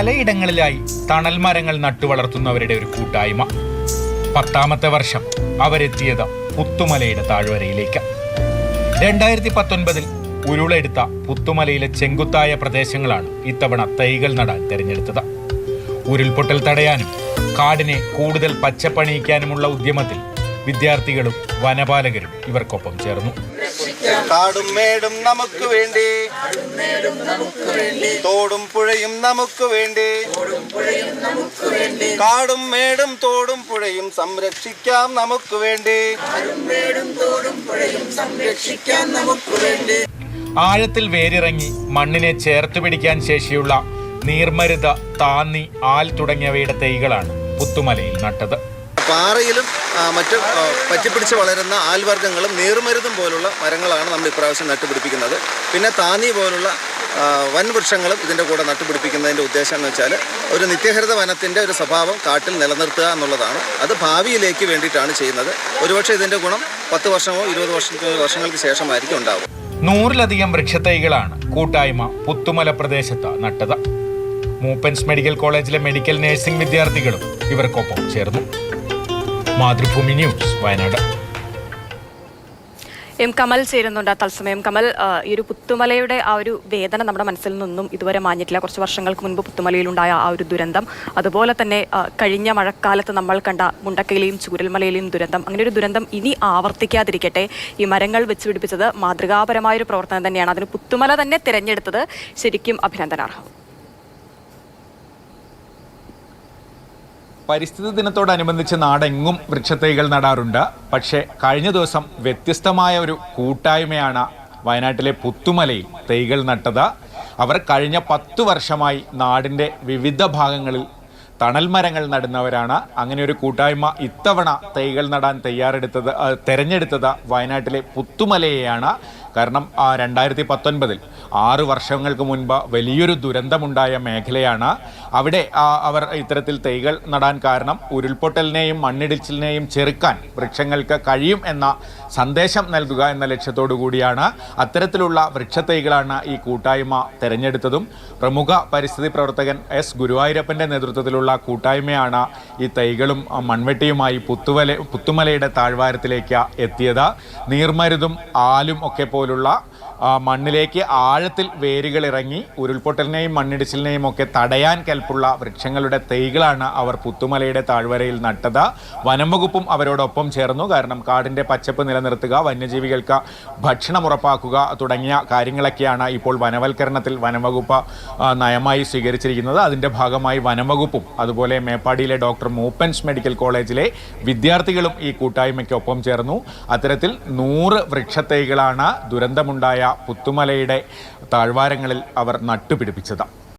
പലയിടങ്ങളിലായി തണൽ മരങ്ങൾ നട്ടുവളർത്തുന്നവരുടെ ഒരു കൂട്ടായ്മ. പത്താമത്തെ വർഷം അവരെത്തിയത് പുത്തുമലയുടെ താഴ്വരയിലേക്ക്. രണ്ടായിരത്തി പത്തൊൻപതിൽ ഉരുളെടുത്ത പുത്തുമലയിലെ ചെങ്കുത്തായ പ്രദേശങ്ങളാണ് ഇത്തവണ തൈകൾ നടാൻ തിരഞ്ഞെടുത്തത്. ഉരുൾപൊട്ടൽ തടയാനും കാടിനെ കൂടുതൽ പച്ചപ്പണിയിക്കാനുമുള്ള ഉദ്യമത്തിൽ വിദ്യാർത്ഥികളും വനപാലകരും ഇവർക്കൊപ്പം ചേർന്നു. കാടും മേടും നമുക്ക് വേണ്ടി. തോടും പുഴയും നമുക്ക് വേണ്ടി. കാടും മേടും തോടും പുഴയും സംരക്ഷിക്കാം നമുക്ക് വേണ്ടി. ആഴത്തിൽ വേരിറങ്ങി മണ്ണിനെ ചേർത്ത് പിടിക്കാൻ ശേഷിയുള്ള നീർമരുത താന്നി ആൽ തുടങ്ങിയവയുടെ തൈകളാണ് പുത്തുമലയിൽ നട്ടത്. പാറയിലും മറ്റ് പറ്റിപ്പിടിച്ച് വളരുന്ന ആൽവർഗങ്ങളും നീർമരുതും പോലുള്ള മരങ്ങളാണ് നമ്മൾ ഇപ്രാവശ്യം നട്ടുപിടിപ്പിക്കുന്നത്. പിന്നെ താന്നി പോലുള്ള വൻവൃക്ഷങ്ങളും ഇതിന്റെ കൂടെ നട്ടുപിടിപ്പിക്കുന്നതിന്റെ ഉദ്ദേശം എന്ന് വെച്ചാൽ ഒരു നിത്യഹരിത വനത്തിന്റെ ഒരു സ്വഭാവം കാട്ടിൽ നിലനിർത്തുക എന്നുള്ളതാണ്. അത് ഭാവിയിലേക്ക് വേണ്ടിയിട്ടാണ് ചെയ്യുന്നത്. ഒരുപക്ഷെ ഇതിന്റെ ഗുണം പത്ത് വർഷമോ ഇരുപത് വർഷം വർഷങ്ങൾക്ക് ശേഷമായിരിക്കും ഉണ്ടാവും നൂറിലധികം വൃക്ഷത്തൈകളാണ് കൂട്ടായ്മ പുത്തുമല പ്രദേശത്ത് നട്ടത്. മൂപ്പൻസ് മെഡിക്കൽ കോളേജിലെ മെഡിക്കൽ നഴ്സിംഗ് വിദ്യാർത്ഥികളും ഇവർക്കൊപ്പം ചേർന്നു. മാതൃഭൂമി ന്യൂസ് വയനാട്. എം കമൽ ചേരുന്നുണ്ട് തത്സമയം. കമൽ ഈ ഒരു പുത്തുമലയുടെ ആ ഒരു വേദന നമ്മുടെ മനസ്സിൽ നിന്നും ഇതുവരെ മാഞ്ഞിട്ടില്ല. കുറച്ച് വർഷങ്ങൾക്ക് മുൻപ് പുത്തുമലയിലുണ്ടായ ആ ഒരു ദുരന്തം. അതുപോലെ തന്നെ കഴിഞ്ഞ മഴക്കാലത്ത് നമ്മൾ കണ്ട മുണ്ടക്കയിലെയും ചൂരൽമലയിലെയും ദുരന്തം. അങ്ങനെ ഒരു ദുരന്തം ഇനി ആവർത്തിക്കാതിരിക്കട്ടെ. ഈ മരങ്ങൾ വെച്ച് പിടിപ്പിച്ചത് മാതൃകാപരമായ ഒരു പ്രവർത്തനം തന്നെയാണ്. അതിന് പുത്തുമല തന്നെ തിരഞ്ഞെടുത്തത് ശരിക്കും അഭിനന്ദനാർഹം. പരിസ്ഥിതി ദിനത്തോടനുബന്ധിച്ച് നാടെങ്ങും വൃക്ഷത്തൈകൾ നടാറുണ്ട്. പക്ഷേ കഴിഞ്ഞ ദിവസം വ്യത്യസ്തമായ ഒരു കൂട്ടായ്മയാണ് വയനാട്ടിലെ പുത്തുമലയിൽ തൈകൾ നട്ടത്. അവർ കഴിഞ്ഞ പത്തു വർഷമായി നാടിന്റെ വിവിധ ഭാഗങ്ങളിൽ തണൽ മരങ്ങൾ നടുന്നവരാണ്. അങ്ങനെ ഒരു കൂട്ടായ്മ ഇത്തവണ തൈകൾ നടാൻ തയ്യാറെടുത്തത് തെരഞ്ഞെടുത്തത് വയനാട്ടിലെ പുത്തുമലയെയാണ്. കാരണം രണ്ടായിരത്തി പത്തൊൻപതിൽ ആറ് വർഷങ്ങൾക്ക് മുൻപ് വലിയൊരു ദുരന്തമുണ്ടായ മേഖലയാണ്. അവിടെ അവർ ഇത്തരത്തിൽ തൈകൾ നടാൻ കാരണം ഉരുൾപൊട്ടലിനെയും മണ്ണിടിച്ചിലിനെയും ചെറുക്കാൻ വൃക്ഷങ്ങൾക്ക് കഴിയും എന്ന സന്ദേശം നൽകുക എന്ന ലക്ഷ്യത്തോടു കൂടിയാണ് അത്തരത്തിലുള്ള വൃക്ഷത്തൈകളാണ് ഈ കൂട്ടായ്മ തെരഞ്ഞെടുത്തതും. പ്രമുഖ പരിസ്ഥിതി പ്രവർത്തകൻ എസ്. ഗുരുവായൂരപ്പന്റെ നേതൃത്വത്തിലുള്ള കൂട്ടായ്മയാണ് ഈ തൈകളും മൺവെട്ടിയുമായി പുത്തുവല പുത്തുമലയുടെ താഴ്വാരത്തിലേക്ക് എത്തിയത്. നീർമരുതും ആലും ഒക്കെ പോലുള്ള മണ്ണിലേക്ക് ആഴത്തിൽ വേരുകൾ ഇറങ്ങി ഉരുൾപൊട്ടലിനെയും മണ്ണിടിച്ചിലിനെയും ഒക്കെ തടയാൻ കെൽപ്പുള്ള വൃക്ഷങ്ങളുടെ തൈകളാണ് അവർ പുത്തുമലയുടെ താഴ്വരയിൽ നട്ടത്. വനം വകുപ്പും അവരോടൊപ്പം ചേർന്നു. കാരണം കാടിന്റെ പച്ചപ്പ് നിലനിർത്തുക വന്യജീവികൾക്ക് ഭക്ഷണം ഉറപ്പാക്കുക തുടങ്ങിയ കാര്യങ്ങളൊക്കെയാണ് ഇപ്പോൾ വനവൽക്കരണത്തിൽ വനം വകുപ്പ് നയമായി സ്വീകരിച്ചിരിക്കുന്നത്. അതിന്റെ ഭാഗമായി വനം വകുപ്പും അതുപോലെ മേപ്പാടിയിലെ ഡോക്ടർ മൂപ്പൻസ് മെഡിക്കൽ കോളേജിലെ വിദ്യാർത്ഥികളും ഈ കൂട്ടായ്മയ്ക്കൊപ്പം ചേർന്നു. അത്തരത്തിൽ നൂറ് വൃക്ഷത്തൈകളാണ് ദുരന്തമുണ്ടായ പുത്തുമലയുടെ താഴ്വാരങ്ങളിൽ അവർ നട്ടുപിടിപ്പിച്ചത്